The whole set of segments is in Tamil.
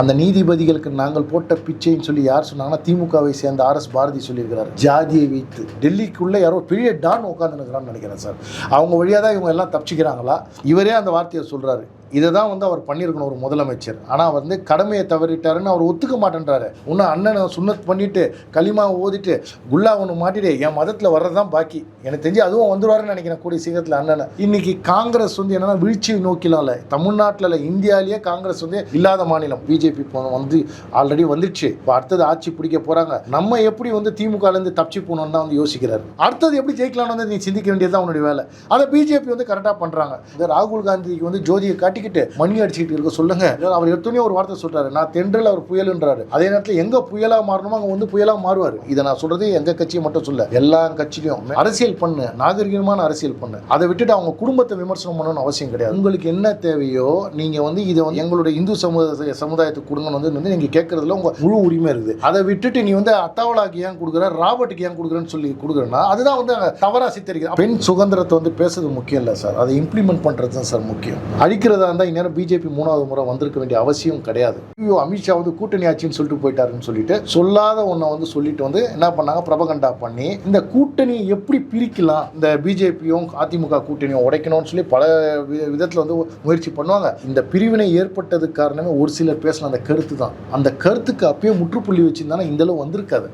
அந்த நீதிபதிகளுக்கு நாங்கள் போட்ட பிச்சைன்னு சொல்லி யார் சொன்னாங்கன்னா திமுகவை சேர்ந்த ஆர்எஸ் பாரதி சொல்லியிருக்கிறார். ஜாதியை வைத்து. டெல்லிக்குள்ளே யாரோ பெரிய டான் உட்காந்துருக்கிறான்னு நினைக்கிறேன் சார். அவங்க வழியாக தான் இவங்க எல்லாம் தப்பிச்சுக்கிறாங்களா? இவரே அந்த வார்த்தையை சொல்கிறாரு இதை தான் வந்து அவர் பண்ணியிருக்கணும் ஒரு முதலமைச்சர். ஆனால் வந்து கடமையை தவறிட்டாருன்னு அவர் ஒத்துக்க மாட்டேன்றாரு. இன்னும் அண்ணனை சுண்ணத் பண்ணிட்டு களிமா ஓதிட்டு குல்லா ஒன்று மாட்டிட்டு என் மதத்தில் வர்றது தான் பாக்கி. எனக்கு தெரிஞ்சு அதுவும் வந்துருவாருன்னு நினைக்கிறேன் கூடிய சீக்கிரத்தில் அண்ணனை. இன்னைக்கு காங்கிரஸ் வந்து என்னன்னா வீழ்ச்சியை நோக்கிலாம் இல்லை தமிழ்நாட்டில் இல்லை இந்தியாவிலேயே காங்கிரஸ் வந்து இல்லாத மாநிலம். பிஜேபி வந்து ஆல்ரெடி வந்துடுச்சு. இப்போ அடுத்தது ஆட்சி பிடிக்க போகிறாங்க நம்ம எப்படி வந்து திமுகலேருந்து தப்பிச்சு போகணும்னு தான் வந்து யோசிக்கிறாரு. அடுத்தது எப்படி ஜெயிக்கலாம்னு வந்து நீ சிந்திக்க வேண்டியது தான் உன்னுடைய வேலை. அதை பிஜேபி வந்து கரெக்டாக பண்ணுறாங்க இந்த ராகுல் காந்திக்கு வந்து ஜோதியை காட்டி காட்டிக்கிட்டு மணி அடிச்சுக்கிட்டு இருக்க சொல்லுங்க. அவர் எடுத்தோடனே ஒரு வார்த்தை சொல்றாரு. நான் தென்றல் அவர் புயலுன்றாரு. அதே நேரத்தில் எங்க புயலா மாறணுமோ அங்க வந்து புயலா மாறுவார். இதை நான் சொல்றது எங்க கட்சியை மட்டும் சொல்ல. எல்லா கட்சியும் அரசியல் பண்ணு. நாகரிகமான அரசியல் பண்ணு. அதை விட்டுட்டு அவங்க குடும்பத்தை விமர்சனம் பண்ணணும்னு அவசியம் கிடையாது. உங்களுக்கு என்ன தேவையோ நீங்க வந்து இதை வந்து எங்களுடைய இந்து சமுதாய சமுதாயத்துக்கு கொடுங்கன்னு வந்து வந்து நீங்க கேட்கறதுல உங்க முழு உரிமை இருக்குது அதை விட்டுட்டு நீ வந்து அத்தாவலாக்கு ஏன் கொடுக்குற? ராபர்ட்டுக்கு ஏன் கொடுக்குறேன்னு சொல்லி கொடுக்குறேன்னா அதுதான் வந்து அங்க தவறா சித்தரிக்கிறது பெண் சுதந்திரத்தை வந்து பேசுறது முக்கியம் இல்லை சார். அதை இம்ப்ளிமெண்ட் பண்றது தான் சார் முக்கியம். அழிக்கிறத இருந்தால் இந்நேரம் பிஜேபி மூணாவது முறை வந்திருக்க வேண்டிய அவசியம் கிடையாது. ஐயோ அமித்ஷா வந்து கூட்டணி ஆட்சின்னு சொல்லிட்டு போயிட்டாருன்னு சொல்லிட்டு சொல்லாத ஒன்றை வந்து சொல்லிட்டு வந்து என்ன பண்ணாங்க? பிரபகண்டா பண்ணி இந்த கூட்டணியை எப்படி பிரிக்கலாம்? இந்த பிஜேபியும் அதிமுக கூட்டணியும் உடைக்கணும்னு சொல்லி பல வி- வந்து முயற்சி பண்ணுவாங்க. இந்த பிரிவினை ஏற்பட்டதுக்கு காரணமே ஒரு சிலர் பேசின அந்த கருத்து தான் அந்த கருத்துக்கு அப்பயே முற்றுப்புள்ளி வச்சிருந்தானா இந்தளவு வந்திருக்காது.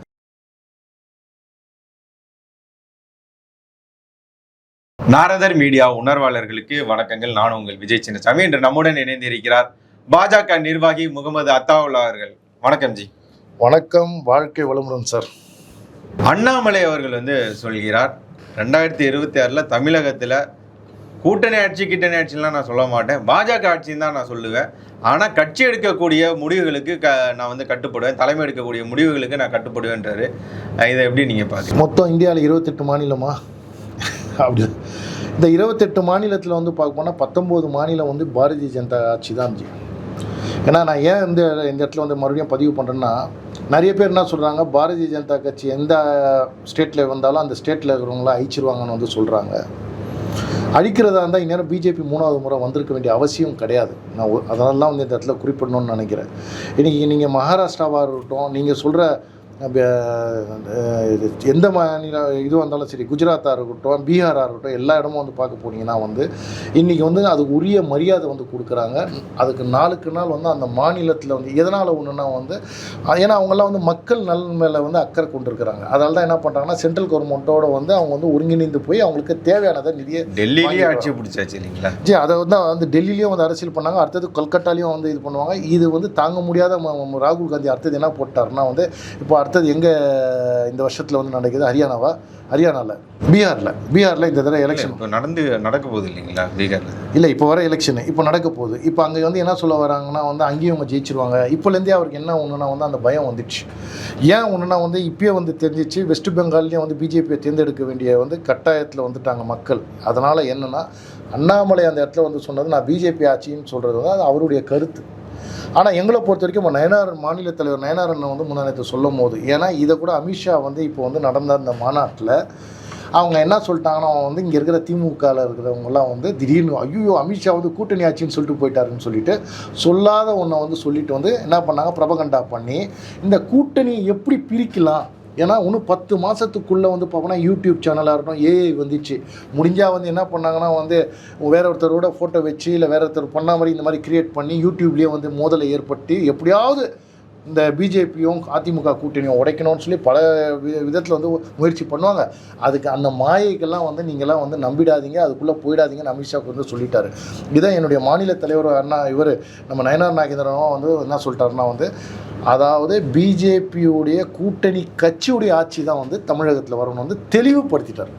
நாரதர் மீடியா உணர்வாளர்களுக்கு வணக்கங்கள். நான் உங்கள் விஜய் சின்னசாமி. இன்று நம்முடன் இணைந்து இருக்கிறார் பாஜக நிர்வாகி முகமது அத்தாவுல்லா அவர்கள். வணக்கம் ஜி. வணக்கம். வாழ்க்கை வளமுடன் சார். அண்ணாமலை அவர்கள் வந்து சொல்கிறார் ரெண்டாயிரத்தி இருபத்தி ஆறில் தமிழகத்தில் கூட்டணி ஆட்சி கிட்டணி ஆட்சிலாம் நான் சொல்ல மாட்டேன். பாஜக ஆட்சின்னு தான் நான் சொல்லுவேன். ஆனால் கட்சி எடுக்கக்கூடிய முடிவுகளுக்கு க நான் வந்து கட்டுப்படுவேன். தலைமை எடுக்கக்கூடிய முடிவுகளுக்கு நான் கட்டுப்படுவேன்றாரு. இதை எப்படி நீங்கள் பார்க்குறீங்க மொத்தம் இந்தியாவில் இருபத்தெட்டு மாநிலமா? அப்படி. இந்த இருபத்தெட்டு மாநிலத்தில் வந்து பார்க்க போனால் பத்தொம்போது மாநிலம் வந்து பாரதிய ஜனதா ஆட்சி தான் இருந்துச்சு ஏன்னா நான் ஏன் இந்த இந்த இடத்துல வந்து மறுபடியும் பதிவு பண்ணுறேன்னா நிறைய பேர் என்ன சொல்கிறாங்க பாரதிய ஜனதா கட்சி எந்த ஸ்டேட்டில் வந்தாலும் அந்த ஸ்டேட்டில் இருக்கிறவங்களாம் அழிச்சிருவாங்கன்னு வந்து சொல்கிறாங்க அழிக்கிறதா இருந்தால் இந்நேரம் பிஜேபி மூணாவது முறை வந்திருக்க வேண்டிய அவசியம் கிடையாது. நான் அதனால தான் வந்து இந்த இடத்துல குறிப்பிடணும்னு நினைக்கிறேன். இன்றைக்கி நீங்கள் மகாராஷ்டிராவாக இருக்கட்டும் நீங்கள் சொல்கிற எந்த மாநில இதுவாக இருந்தாலும் சரி குஜராத்தாக இருக்கட்டும் பீகாராக இருக்கட்டும் எல்லா இடமும் வந்து பார்க்க போனீங்கன்னா வந்து இன்றைக்கி வந்து அதுக்கு உரிய மரியாதை வந்து கொடுக்குறாங்க. அதுக்கு நாளுக்கு நாள் வந்து அந்த மாநிலத்தில் வந்து எதனால் ஒன்றுனா வந்து அது ஏன்னா அவங்கெல்லாம் வந்து மக்கள் நலன் மேலே வந்து அக்கறை கொண்டிருக்கிறாங்க. அதனால தான் என்ன பண்ணுறாங்கன்னா சென்ட்ரல் கவர்மெண்ட்டோட வந்து அவங்க வந்து ஒருங்கிணைந்து போய் அவங்களுக்கு தேவையானதை நிதியை டெல்லியிலேயே ஆட்சி பிடிச்சாச்சு இல்லைங்களா? ஜி அதை வந்து வந்து டெல்லியிலையும் வந்து அரசியல் பண்ணாங்க. அடுத்தது கல்கட்டாலையும் வந்து இது பண்ணுவாங்க. இது வந்து தாங்க முடியாத ராகுல் காந்தி அடுத்தது என்ன போட்டாருன்னா வந்து இப்போ அடுத்தது எங்கே இந்த வருஷத்தில் வந்து நடக்குது? ஹரியானாவா? ஹரியானாவில் பீகாரில். பீகாரில் இந்த தடவை எலெக்ஷன் இப்போ நடந்து நடக்க போகுது இல்லைங்களா பீகார்ல? இல்லை இப்போ வர எலெக்ஷன் இப்போ நடக்க போகுது. இப்போ அங்கே வந்து என்ன சொல்ல வராங்கன்னா வந்து அங்கேயும் அவங்க ஜெயிச்சிருவாங்க. இப்போலேருந்தே அவருக்கு என்ன ஒன்றுனா வந்து அந்த பயம் வந்துடுச்சு. ஏன் ஒன்றுனா வந்து இப்பயே வந்து தெரிஞ்சிச்சு வெஸ்ட் பெங்கால்லையும் வந்து பிஜேபியை தேர்ந்தெடுக்க வேண்டிய வந்து கட்டாயத்தில் வந்துட்டாங்க மக்கள். அதனால் என்னென்னா அண்ணாமலை அந்த இடத்துல வந்து சொன்னது நான் பிஜேபி ஆட்சின்னு சொல்கிறது வந்து அது அவருடைய கருத்து. ஆனால் எங்களை பொறுத்த வரைக்கும் இப்போ நயனார் மாநில தலைவர் நயனார் அண்ணன் வந்து முன்னாடி சொல்லும் போது ஏன்னா இதை கூட அமித்ஷா வந்து இப்போ வந்து நடந்த அந்த மாநாட்டில் அவங்க என்ன சொல்லிட்டாங்கன்னா அவன் வந்து இங்கே இருக்கிற திமுகவில் இருக்கிறவங்கலாம் வந்து திடீர்னு ஐயோ அமித்ஷா வந்து கூட்டணி ஆட்சின்னு சொல்லிட்டு போயிட்டாருன்னு சொல்லிட்டு சொல்லாத ஒன்றை வந்து சொல்லிட்டு வந்து என்ன பண்ணாங்க? பிரபகண்டா பண்ணி இந்த கூட்டணியை எப்படி பிரிக்கலாம்? ஏன்னா இன்னும் பத்து மாதத்துக்குள்ளே வந்து பார்த்தோன்னா யூடியூப் சேனலாக இருக்கட்டும் ஏஐ வந்துச்சு. முடிஞ்சால் வந்து என்ன பண்ணாங்கன்னா வந்து வேற ஒருத்தரோட ஃபோட்டோ வச்சு இல்லை வேற ஒருத்தர் பண்ண மாதிரி இந்த மாதிரி க்ரியேட் பண்ணி யூடியூப்லேயே வந்து மோதலை ஏற்பட்டு எப்படியாவது இந்த பிஜேபியும் அதிமுக கூட்டணியும் உடைக்கணும்னு சொல்லி பல வி விதத்தில் வந்து முயற்சி பண்ணுவாங்க. அதுக்கு அந்த மாயைக்கெல்லாம் வந்து நீங்களாம் வந்து நம்பிடாதீங்க. அதுக்குள்ளே போயிடாதீங்கன்னு அமித்ஷாவுக்கு வந்து சொல்லிட்டாரு. இதான் என்னுடைய மாநில தலைவர் அண்ணா இவர் நம்ம நயனார் நாகேந்திரனும் வந்து என்ன சொல்லிட்டாருன்னா வந்து அதாவது பிஜேபியுடைய கூட்டணி கட்சியுடைய ஆட்சி தான் வந்து தமிழகத்தில் வரணும்னு வந்து தெளிவுபடுத்திட்டார்.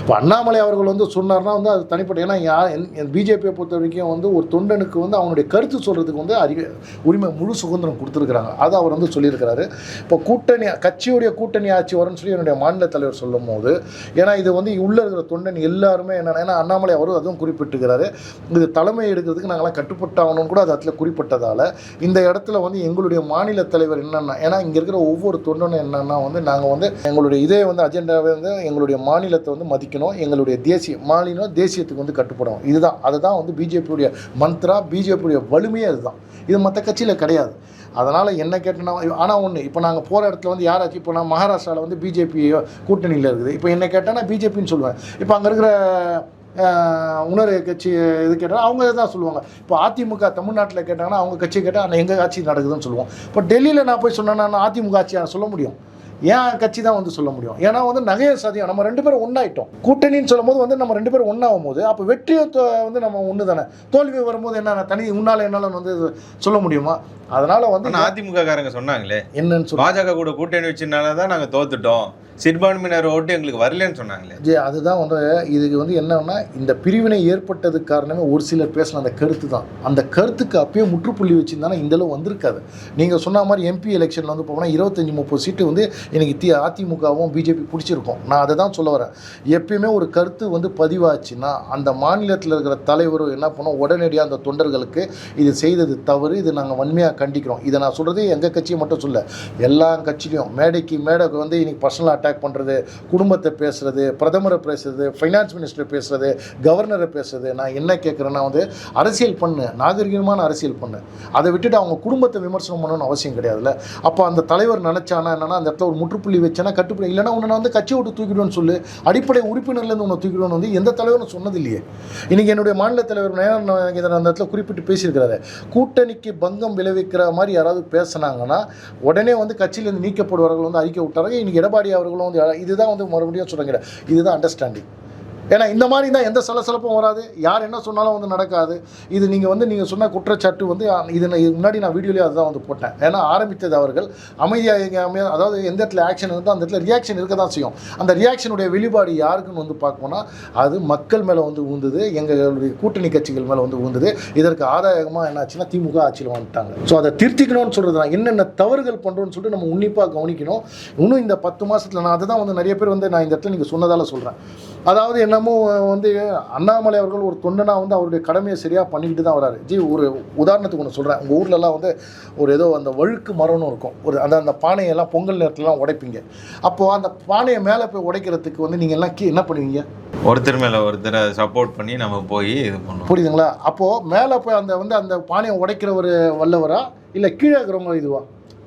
இப்போ அண்ணாமலை அவர்கள் வந்து சொன்னார்னா வந்து அது தனிப்பட்ட ஏன்னா யார் பிஜேபியை பொறுத்த வரைக்கும் வந்து ஒரு தொண்டனுக்கு வந்து அவனுடைய கருத்து சொல்கிறதுக்கு வந்து அறிவ உரிமை முழு சுதந்திரம் கொடுத்துருக்குறாங்க. அது அவர் வந்து சொல்லியிருக்கிறாரு. இப்போ கூட்டணி கட்சியுடைய கூட்டணி ஆட்சி வரும்னு சொல்லி என்னுடைய மாநில தலைவர் சொல்லும் போது ஏன்னா இது வந்து உள்ளே இருக்கிற தொண்டன் எல்லாருமே என்னென்னா ஏன்னா அண்ணாமலை அவரும் அதுவும் குறிப்பிட்டுக்கிறாரு இது தலைமை எடுக்கிறதுக்கு நாங்களாம் கட்டுப்பட்டாகணும்னு கூட அது அதில் குறிப்பிட்டதால் இந்த இடத்துல வந்து எங்களுடைய மாநில தலைவர் என்னென்னா ஏன்னா இங்கே இருக்கிற ஒவ்வொரு தொண்டனும் என்னென்னா வந்து நாங்கள் வந்து எங்களுடைய இதே வந்து அஜெண்டாவே வந்து எங்களுடைய மாநிலத்தை வந்து மதிக்கணும் எங்களுடைய தேசிய மாநிலம் தேசியத்துக்கு வந்து கட்டுப்படும் இதுதான். அதுதான் வந்து பிஜேபியுடைய மந்த்ரா பிஜேபியுடைய வலிமையே அதுதான். இது மற்ற கட்சியில் கிடையாது. அதனால் என்ன கேட்டேன்னா ஆனால் ஒன்று இப்போ நாங்கள் போகிற இடத்துல வந்து யாராச்சும் இப்போ நான் மகாராஷ்டிராவில் வந்து பிஜேபி கூட்டணியில் இருக்குது. இப்போ என்ன கேட்டால் பிஜேபின்னு சொல்லுவேன். இப்போ அங்கே இருக்கிற உணர்வு கட்சி இது கேட்டால் அவங்க தான் சொல்லுவாங்க. இப்போ அதிமுக தமிழ்நாட்டில் கேட்டாங்கன்னா அவங்க கட்சி கேட்டால் எங்கள் ஆட்சி நடக்குதுன்னு சொல்லுவோம். இப்போ டெல்லியில் நான் போய் சொன்னேன்னா அதிமுக ஆட்சியாக சொல்ல முடியும்? ஏன் கட்சி தான் வந்து சொல்ல முடியும்? ஏன்னா வந்து நகைய சதியம் நம்ம ரெண்டு பேரும் ஒன்றாயிட்டோம் கூட்டணின்னு சொல்லும்போது வந்து நம்ம ரெண்டு பேரும் ஒன்றாகும் போது அப்போ வெற்றியை வந்து நம்ம ஒன்று தானே தோல்வி வரும்போது என்ன தனி உன்னால் என்னால் வந்து சொல்ல முடியுமா? அதனால் வந்து அதிமுக காரங்க சொன்னாங்களே என்னன்னு சொல்லி. பாஜக கூட கூட்டணி வச்சனால தான் நாங்க தோத்துட்டோம். சிறுபான்மையினர் ஓட்டு எங்களுக்கு வரலன்னு சொன்னாங்களே. ஜே அதுதான் வந்து இதுக்கு வந்து என்னன்னா இந்த பிரிவினை ஏற்பட்டதுக்கு காரணமே ஒரு சிலர் பேசின அந்த கருத்து தான் அந்த கருத்துக்கு அப்பயே முற்றுப்புள்ளி வச்சிருந்தானா இந்த அளவு வந்திருக்காது. நீங்கள் சொன்ன மாதிரி எம்பி எலெக்ஷனில் வந்து போனால் இருபத்தஞ்சி முப்பது சீட்டு வந்து எனக்கு தி அதிமுகவும் பிஜேபி பிடிச்சிருக்கும். நான் அதை தான் சொல்ல வரேன். எப்பயுமே ஒரு கருத்து வந்து பதிவாச்சுன்னா அந்த மாநிலத்தில் இருக்கிற தலைவரும் என்ன பண்ணோம்? உடனடியாக அந்த தொண்டர்களுக்கு இது செய்தது தவறு இது நாங்கள் வன்மையாக கண்டிக்கிறோம். இதை நான் சொல்கிறது எங்கள் கட்சியை மட்டும் சொல்ல. எல்லா கட்சியிலையும் மேடைக்கு மேடைக்கு வந்து இன்னைக்கு பர்சனல் அட்டாக் பண்ணுறது குடும்பத்தை பேசுகிறது பிரதமரை பேசுறது ஃபைனான்ஸ் மினிஸ்டர் பேசுறது கவர்னரை பேசுறது நான் என்ன கேட்குறேன்னா வந்து அரசியல் பண்ணு நாகரிகமான அரசியல் பண்ணு. அதை விட்டுட்டு அவங்க குடும்பத்தை விமர்சனம் பண்ணணும்னு அவசியம் கிடையாதுல்ல. அப்போ அந்த தலைவர் நினச்சானா என்னன்னா அந்த இடத்துல ஒரு முற்றுப்புள்ளி வச்சானா கட்டுப்படி. இல்லைன்னா உன்னை வந்து கட்சியை விட்டு தூக்கிடுவேன்னு சொல்லு. அடிப்படை உறுப்பினர்லேருந்து உன்னை தூக்கிடுவேன்னு வந்து எந்த தலைவரும் சொன்னது இல்லையே இன்றைக்கி என்னுடைய மாநில தலைவர் நேரம் இதை அந்த இடத்துல குறிப்பிட்டு பேசியிருக்கிறாரு. கூட்டணிக்கு பங்கம் விளைவிக்கிற மாதிரி யாராவது பேசுனாங்கன்னா உடனே வந்து கட்சியிலேருந்து நீக்கப்படுவார்கள் வந்து அறிக்கை விட்டார்கள் இன்றைக்கி எடப்பாடி அவர்களும் வந்து இதுதான் வந்து மறுபடியும் சொல்லுங்க இதுதான் அண்டர்ஸ்டாண்டிங் ஏன்னா இந்த மாதிரி தான் எந்த சலசலப்பும் வராது. யார் என்ன சொன்னாலும் வந்து நடக்காது. இது நீங்கள் வந்து நீங்கள் சொன்ன குற்றச்சாட்டு வந்து இது நான் முன்னாடி நான் வீடியோலேயே அதுதான் வந்து போட்டேன். ஏன்னா ஆரம்பித்தது அவர்கள் அமைதியாக எங்க அதாவது எந்த இடத்துல ஆக்ஷன் இருந்தால் அந்த இடத்துல ரியாக்ஷன் இருக்க தான் செய்யும். அந்த ரியாக்ஷனுடைய வெளிப்பாடு யாருக்குன்னு வந்து பார்க்கணும்னா அது மக்கள் மேலே வந்து ஊந்துது எங்களுடைய கூட்டணி கட்சிகள் மேலே வந்து ஊந்துது. இதற்கு ஆதாயமாக என்னாச்சுன்னா திமுக ஆட்சியில் வந்துட்டாங்க. ஸோ அதை திருத்திக்கணும்னு சொல்கிறது தான். என்னென்ன தவறுகள் பண்ணுறோன்னு சொல்லிட்டு நம்ம உன்னிப்பாக கவனிக்கணும். இன்னும் இந்த பத்து மாதத்தில் நான் அதை தான் வந்து நிறைய பேர் வந்து நான் இந்த இடத்துல நீங்கள் சொன்னதால் சொல்கிறேன் அதாவது என்ன என்னமோ வந்து அண்ணாமலை அவர்கள் ஒரு தொண்டனா வந்து அவருடைய கடமையை சரியாக பண்ணிக்கிட்டு தான் வராரு. ஜி ஒரு உதாரணத்துக்கு ஒன்று சொல்கிறேன் உங்கள் ஊர்லலாம் வந்து ஒரு ஏதோ அந்த வழுக்கு மரம்னு இருக்கும். ஒரு அந்த அந்த பானையெல்லாம் பொங்கல் நேரத்துலலாம் உடைப்பீங்க. அப்போது அந்த பானையை மேலே போய் உடைக்கிறதுக்கு வந்து நீங்கள் எல்லாம் கீ என்ன பண்ணுவீங்க? ஒருத்தர் மேல ஒருத்தரை சப்போர்ட் பண்ணி நம்ம போய் இது பண்ணுவோம். புரியுதுங்களா? அப்போது மேலே போய் அந்த வந்து அந்த பானையை உடைக்கிறவர் வல்லவரா? இல்லை கீழே இருக்கிறவங்க இதுவா?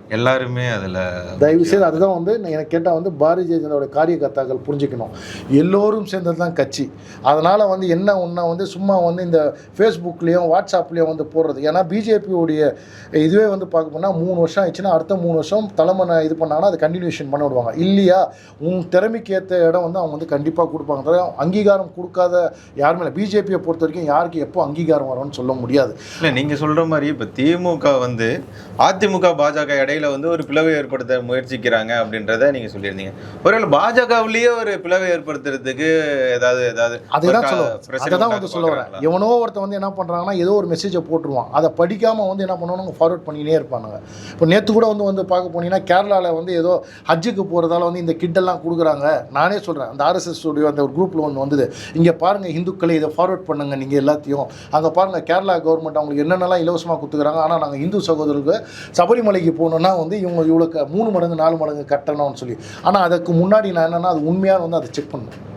எல்லாருமே அதுல தயவு செய்து அதுதான் வந்து எனக்கு கேட்டால் வந்து பாரதிய ஜனதாவோட காரியகர்த்தாக்கள் புரிஞ்சுக்கணும். எல்லோரும் சேர்ந்தது தான் கட்சி. அதனால் வந்து என்ன ஒன்றா வந்து சும்மா வந்து இந்த ஃபேஸ்புக்லேயும் வாட்ஸ்அப்லேயும் வந்து போடுறது. ஏன்னா பிஜேபியோடைய இதுவே வந்து பார்க்க போனால் மூணு வருஷம் ஆயிடுச்சுன்னா அடுத்த மூணு வருஷம் தலைமை இது பண்ணாங்கன்னா அது கண்டினியூஷன் பண்ண விடுவாங்க. இல்லையா? உன் திறமைக்கு ஏற்ற இடம் வந்து அவங்க வந்து கண்டிப்பாக கொடுப்பாங்க. தவிர அங்கீகாரம் கொடுக்காத யாருமே இல்லை. பிஜேபியை பொறுத்த வரைக்கும் யாருக்கு எப்போ அங்கீகாரம் வரும்னு சொல்ல முடியாது. இல்ல நீங்க சொல்ற மாதிரி இப்ப திமுக வந்து அதிமுக பாஜக இடையில வந்து ஒரு பிளவை ஏற்படுத்த முயற்சிக்கிறாங்க அப்படின்றத நீங்க சொல்லியிருந்தீங்க. ஒருவேளை பாஜகவிலேயே ஒரு பிளவை ஏற்படுத்துறதுக்கு ஏதாவது ஏதாவது அதுதான் ஒரு சொல்ல க- பிரச்சனை அதை தான் வந்து சொல்ல வரேன்? எவனோ ஒருத்தன் வந்து என்ன பண்ணுறாங்கன்னா ஏதோ ஒரு மெசேஜை போட்டுருவான். அதை படிக்காமல் வந்து என்ன பண்ணுவாங்க ஃபார்வர்ட் பண்ணினே இருப்பானுங்க. இப்போ நேற்று கூட வந்து வந்து பார்க்க போனீங்கன்னா கேரளாவில் வந்து ஏதோ ஹஜ்ஜுக்கு போகிறதால வந்து இந்த கிட்டெல்லாம் கொடுக்குறாங்க. நானே சொல்கிறேன் அந்த ஆர்எஸ்எஸ் உடைய அந்த ஒரு குரூப்பில் ஒன்று வந்தது. இங்கே பாருங்கள் இந்துக்களை இதை ஃபார்வர்ட் பண்ணுங்க நீங்கள் எல்லாத்தையும். அங்கே பாருங்கள் கேரளா கவர்மெண்ட் அவங்களுக்கு என்னென்னலாம் இலவசமாக கொடுத்துக்கிறாங்க. ஆனால் நாங்கள் இந்து சகோதரர்களுக்கு சபரிமலைக்கு போகணுன்னா வந்து இவங்க இவ்வளோ க- மூணு மடங்கு நாலு மடங்கு கட்டணும்னு சொல்லி. ஆனால் அதுக்கு முன்னாடி நான் என்னென்னா அது உண்மையாக வந்து அதை செக் பண்ணணும்.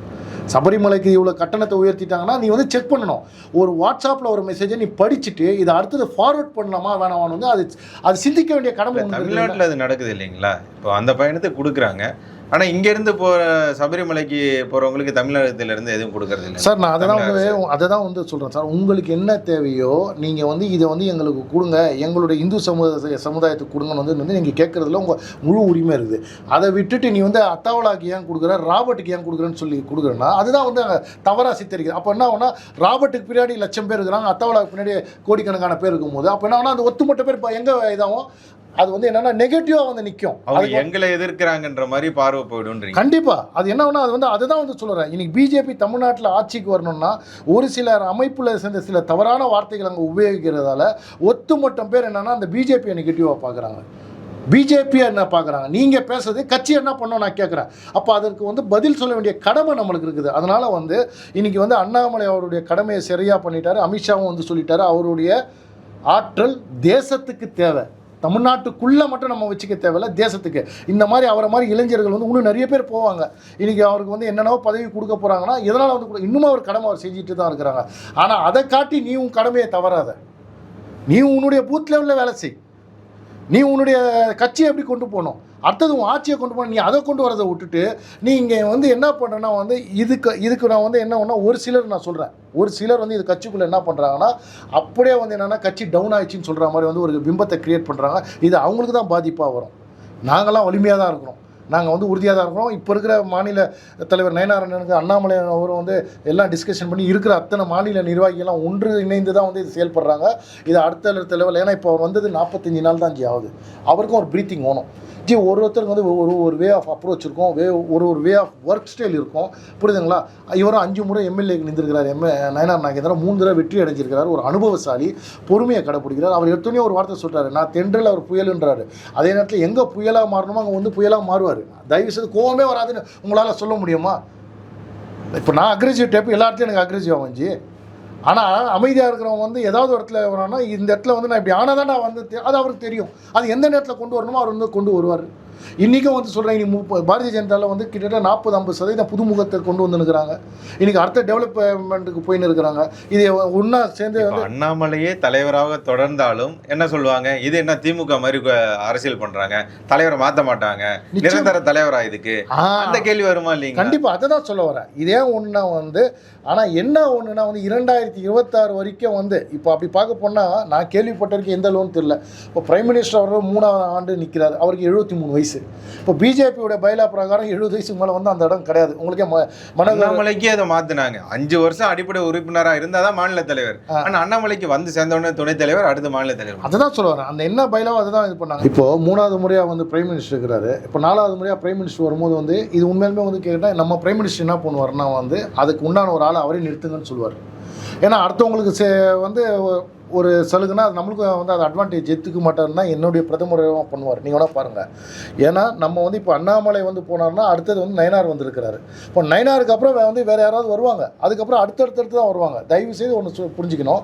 சபரிமலைக்கு இவ்வளோ கட்டணத்தை உயர்த்திட்டாங்கன்னா நீ வந்து செக் பண்ணணும். ஒரு வாட்ஸ்அப்பில் ஒரு மெசேஜை நீ படிச்சுட்டு இதை அடுத்தது ஃபார்வர்ட் பண்ணலாமா வேணாமான்னு வந்து அது அது சிந்திக்க வேண்டிய கடமை? தமிழ்நாட்டுல அது நடக்குது இல்லைங்களா? இப்போ அந்த பயணத்துக்கு கொடுக்குறாங்க. ஆனா இங்க இருந்து போற சபரிமலைக்கு போறவங்களுக்கு தமிழகத்துல இருந்து எதுவும் கொடுக்கறது இல்லை. சார் நான் அதை தான் வந்து அதை தான் வந்து சொல்கிறேன் சார். உங்களுக்கு என்ன தேவையோ நீங்கள் வந்து இதை வந்து எங்களுக்கு கொடுங்க. எங்களுடைய இந்து சமுதாய சமுதாயத்துக்கு கொடுங்கன்னு வந்து வந்து நீங்கள் கேட்குறதுல உங்கள் முழு உரிமை இருக்குது. அதை விட்டுட்டு நீ வந்து அத்தாவலாக்கு ஏன் கொடுக்குற ராபர்ட்டுக்கு ஏன் கொடுக்குறேன்னு சொல்லி கொடுக்குறேன்னா அதுதான் வந்து தவறாக சித்தரிக்குது. அப்போ என்ன ஆகும்னா ராபர்ட்டுக்கு பின்னாடி லட்சம் பேர் இருக்கிறாங்க அத்தாவலாக்கு பின்னாடி கோடிக்கணக்கான பேர் இருக்கும்போது அப்போ என்ன ஆகும்னா அந்த ஒத்துமொட்ட பேர் இப்போ எங்கே இதாகும்? அது வந்து என்னன்னா நெகட்டிவாக வந்து நிற்கும் அவங்க எங்களை எதிர்க்கிறாங்கன்ற மாதிரி பார்வை போயிடும்ன்றீங்க. கண்டிப்பா. அது என்ன அது வந்து அதுதான் வந்து சொல்றேன். இன்னைக்கு பிஜேபி தமிழ்நாட்டில் ஆட்சிக்கு வரணும்னா ஒரு சிலர் அமைப்புல சேர்ந்த சில தவறான வார்த்தைகள் அங்கே உபயோகிக்கிறதால ஒத்துமொட்டம் பேர் என்னன்னா அந்த பிஜேபியை நெகட்டிவாக பார்க்குறாங்க. பிஜேபி என்ன பார்க்குறாங்க? நீங்கள் பேசுறது கட்சி என்ன பண்ணோம் நான் கேட்குறேன். அப்போ அதற்கு வந்து பதில் சொல்ல வேண்டிய கடமை நம்மளுக்கு இருக்குது. அதனால் வந்து இன்னைக்கு வந்து அண்ணாமலை அவருடைய கடமையை சரியாக பண்ணிட்டாரு. அமித்ஷாவும் வந்து சொல்லிட்டாரு. அவருடைய ஆற்றல் தேசத்துக்கு தேவை. தமிழ்நாட்டுக்குள்ளே மட்டும் நம்ம வச்சுக்க தேவையில்ல தேசத்துக்கு. இந்த மாதிரி அவரை மாதிரி இளைஞர்கள் வந்து இன்னும் நிறைய பேர் போவாங்க. இன்றைக்கி அவருக்கு வந்து என்னென்னவோ பதவி கொடுக்க போகிறாங்கன்னா இதனால் வந்து கூட இன்னும் அவர் கடமை அவர் செஞ்சுட்டு தான் இருக்கிறாங்க. ஆனால் அதை காட்டி நீ உன் கடமையை தவறாத. நீ உன்னுடைய பூத் லெவலில் வேலை செய். நீ உன்னுடைய கட்சியை எப்படி கொண்டு போகணும்? அடுத்தது உன் ஆட்சியை கொண்டு போன நீ அதை கொண்டு வரதை விட்டுட்டு நீ இங்கே வந்து என்ன பண்ணுறேன்னா வந்து இதுக்கு இதுக்கு நான் வந்து என்ன ஒன்றா ஒரு சிலர் நான் சொல்கிறேன் ஒரு சிலர் வந்து இது கட்சிக்குள்ளே என்ன பண்ணுறாங்கன்னா அப்படியே வந்து என்னென்னா கட்சி டவுன் ஆயிடுச்சுன்னு சொல்கிற மாதிரி வந்து ஒரு பிம்பத்தை க்ரியேட் பண்ணுறாங்க இது அவங்களுக்கு தான் பாதிப்பாக வரும். நாங்களாம் வலிமையாக தான் இருக்கிறோம். நாங்கள் வந்து உறுதியாக தான் இருக்கிறோம். இப்போ இருக்கிற மாநில தலைவர் நயனாரனுக்கு அண்ணாமலை அவரும் வந்து எல்லாம் டிஸ்கஷன் பண்ணி இருக்கிற அத்தனை மாநில நிர்வாகிகள்லாம் ஒன்று இணைந்து தான் வந்து இது செயல்படுறாங்க. இது அடுத்த அடுத்த லெவல் ஏன்னா இப்போ அவர் வந்தது நாற்பத்தஞ்சு நாள் தான் ஆகுது. அவருக்கும் ஒரு ப்ரீத்திங் ஓணும் ஜி ஒரு ஒருத்தருக்கு வந்து ஒரு ஒரு வே ஆஃப் அப்ரோச் இருக்கும். வே ஒரு ஒரு வே ஆஃப் ஒர்க் ஸ்டைல் இருக்கும். புரியுதுங்களா? இவரும் அஞ்சு முறை எம்எல்ஏக்கு நின்றுருக்கிறார் எம்ஏ நயனார் நாகேந்திரன் மூணு தடவை வெற்றி அடைஞ்சிருக்கிறார். ஒரு அனுபவசாலி பொறுமையை கடைப்பிடிக்கிறார். அவர் எடுத்தோடனே ஒரு வார்த்தை சொல்கிறாரு நான் தென்றல் அவர் புயலுன்றாரு. அதே நேரத்தில் எங்கே புயலாக மாறணுமோ அங்கே வந்து புயலாக மாறுவார். தயவு செய்து கோவமே வராதுன்னு உங்களால் சொல்ல முடியுமா? இப்போ நான் அக்ரெசிவ் டைப் எல்லா இடத்துலையும் எனக்கு அக்ரெசிவ் ஆகும்ஜி ஆனால் அமைதியாக இருக்கிறவங்க வந்து ஏதாவது ஒரு இடத்துல வரணும்னா இந்த இடத்துல வந்து நான் இப்படி ஆனால் தான் நான் வந்து தெ- அது அவருக்கு தெரியும். அது எந்த நேரத்தில் கொண்டு வரணுமோ அவர் வந்து கொண்டு வருவார். இன்றைக்கும் வந்து சொல்கிறேன் முப்ப பாரதிய ஜனதாவில் வந்து கிட்டத்தட்ட நாற்பது ஐம்பது சதவீதம் புதுமுகத்தை கொண்டு வந்துருக்கிறாங்க இன்றைக்கி அடுத்த டெவலப்மெண்ட்டுக்கு போயின்னு இருக்கிறாங்க இது ஒன்றா சேர்ந்து அண்ணாமலையே தலைவராக தொடர்ந்தாலும் என்ன சொல்லுவாங்க? இது என்ன திமுக மாதிரி அரசியல் பண்றாங்க? தலைவரை மாத்த மாட்டாங்க. நிரந்தர தலைவரா இதுக்கு? அந்த கேள்வி வருமா இல்லைங்க கண்டிப்பாக அதை தான் சொல்ல வரேன். இதே ஒன்றா வந்து ஆனால் என்ன ஒன்றுனா வந்து இரண்டாயிரத்தி இருபத்தாறு வரைக்கும் வந்து இப்போ அப்படி பார்க்க போனால் நான் கேள்விப்பட்ட வரைக்கும் எந்த லோன் தெரியல. இப்போ பிரைம் மினிஸ்டர் அவர் மூணாவது ஆண்டு நிற்கிறார் அவருக்கு எழுபத்தி மூணு வயசு. இப்போ பிஜேபியோட பைலா பிரகாரம் எழுபது வயசுக்கு மேலே வந்து அந்த இடம் கிடையாது. உங்களுக்கே மன அண்ணாமலைக்கு அதை மாத்துனாங்க. அஞ்சு வருஷம் அடிப்படை உறுப்பினரா இருந்தாதான் மாநில தலைவர். ஆ. ஆனா அண்ணாமலைக்கு வந்து சேர்ந்த உடனே துணைத் தலைவர் அடுத்த மாநில தலைவர். அதுதான் சொல்ல வரேன். அந்த என்ன பைலாவோ அதை தான் இது பண்ணாங்க. இப்போ மூணாவது முறையாக வந்து பிரைம் மினிஸ்டர் இருக்கிறாரு. இப்போ நாலாவது முறையாக பிரைம் மினிஸ்டர் வரும்போது வந்து இது உண்மையிலுமே வந்து கேட்டால் நம்ம பிரைம் மினிஸ்டர் என்ன பண்ணுவார்னா வந்து அதுக்கு உண்டான ஒரு ஆளை அவரே நிறுத்துங்கன்னு சொல்லுவார். ஏன்னா அடுத்தவங்களுக்கு வந்து ஒரு சலுகைனா அது நம்மளுக்கும் வந்து அது அட்வான்டேஜ் எடுத்துக்க மாட்டாருன்னா என்னுடைய பிரதமராக பண்ணுவார். நீங்கள் வேணால் பாருங்கள் ஏன்னா நம்ம வந்து இப்போ அண்ணாமலை வந்து போனார்னா அடுத்தது வந்து நயனார் வந்திருக்கிறாரு. இப்போ நயனாருக்கு அப்புறம் வந்து வேறு யாராவது வருவாங்க. அதுக்கப்புறம் அடுத்தடுத்தடுத்து தான் வருவாங்க. தயவு செய்து ஒன்று புரிஞ்சுக்கணும்.